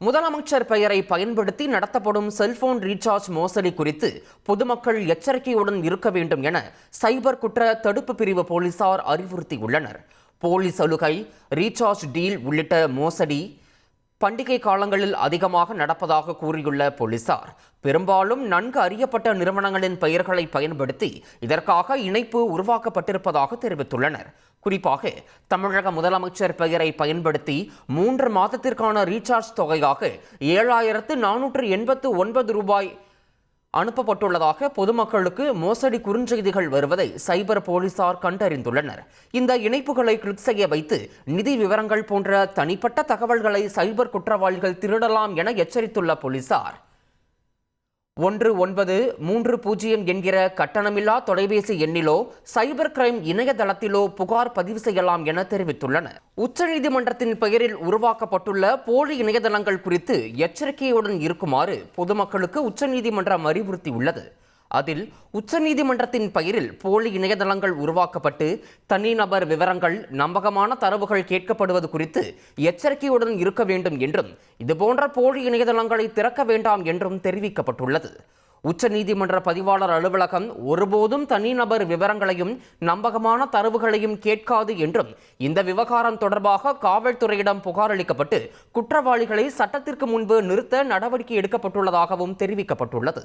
முதலமைச்சர் பெயரை பயன்படுத்தி நடத்தப்படும் செல்போன் ரீசார்ஜ் மோசடி குறித்து பொதுமக்கள் எச்சரிக்கையுடன் இருக்க வேண்டும் என சைபர் குற்ற தடுப்பு பிரிவு போலீசார் அறிவுறுத்தியுள்ளனர். போலி சலுகை ரீசார்ஜ் டீல் உள்ளிட்ட மோசடி பண்டிகை காலங்களில் அதிகமாக நடப்பதாக கூறியுள்ள போலீசார் பெரும்பாலும் நன்கு அறியப்பட்ட நிறுவனங்களின் பெயர்களை பயன்படுத்தி இதற்காக இணைப்பு உருவாக்கப்பட்டிருப்பதாக தெரிவித்துள்ளனர். குறிப்பாக தமிழக முதலமைச்சர் பெயரை பயன்படுத்தி மூன்று மாதத்திற்கான ரீசார்ஜ் தொகையாக ஏழாயிரத்து நானூற்று எண்பத்து ஒன்பது ரூபாய் அனுப்பப்பட்டுள்ளதாக பொதுமக்களுக்கு மோசடி குறுஞ்செய்திகள் வருவதை சைபர் போலீசார் கண்டறிந்துள்ளனர். இந்த இணைப்புகளை கிளிக் செய்ய வைத்து நிதி விவரங்கள் போன்ற தனிப்பட்ட தகவல்களை சைபர் குற்றவாளிகள் திருடலாம் என எச்சரித்துள்ள போலீசார். ஒன்று ஒன்பது மூன்று பூஜ்ஜியம் என்கிற கட்டணமில்லா தொலைபேசி எண்ணிலோ சைபர் கிரைம் இணையதளத்திலோ புகார் பதிவு செய்யலாம் என தெரிவித்துள்ளனர் உச்சநீதிமன்றத்தின் பெயரில் உருவாக்கப்பட்டுள்ள போலி இணையதளங்கள் குறித்து எச்சரிக்கையுடன் இருக்குமாறு பொதுமக்களுக்கு உச்சநீதிமன்றம் அறிவுறுத்தியுள்ளது. அதில் உச்சநீதிமன்றத்தின் பெயரில் போலி இணையதளங்கள் உருவாக்கப்பட்டு தனிநபர் விவரங்கள் நம்பகமான தரவுகள் கேட்கப்படுவது குறித்து எச்சரிக்கையுடன் இருக்க வேண்டும் என்றும் இதுபோன்ற போலி இணையதளங்களை திறக்க வேண்டாம் என்றும் தெரிவிக்கப்பட்டுள்ளது. உச்சநீதிமன்ற பதிவாளர் அலுவலகம் ஒருபோதும் தனிநபர் விவரங்களையும் நம்பகமான தரவுகளையும் கேட்காது என்றும் இந்த விவகாரம் தொடர்பாக காவல்துறையிடம் புகார் அளிக்கப்பட்டு குற்றவாளிகளை சட்டத்திற்கு முன்பு நிறுத்த நடவடிக்கை எடுக்கப்பட்டுள்ளதாகவும் தெரிவிக்கப்பட்டுள்ளது.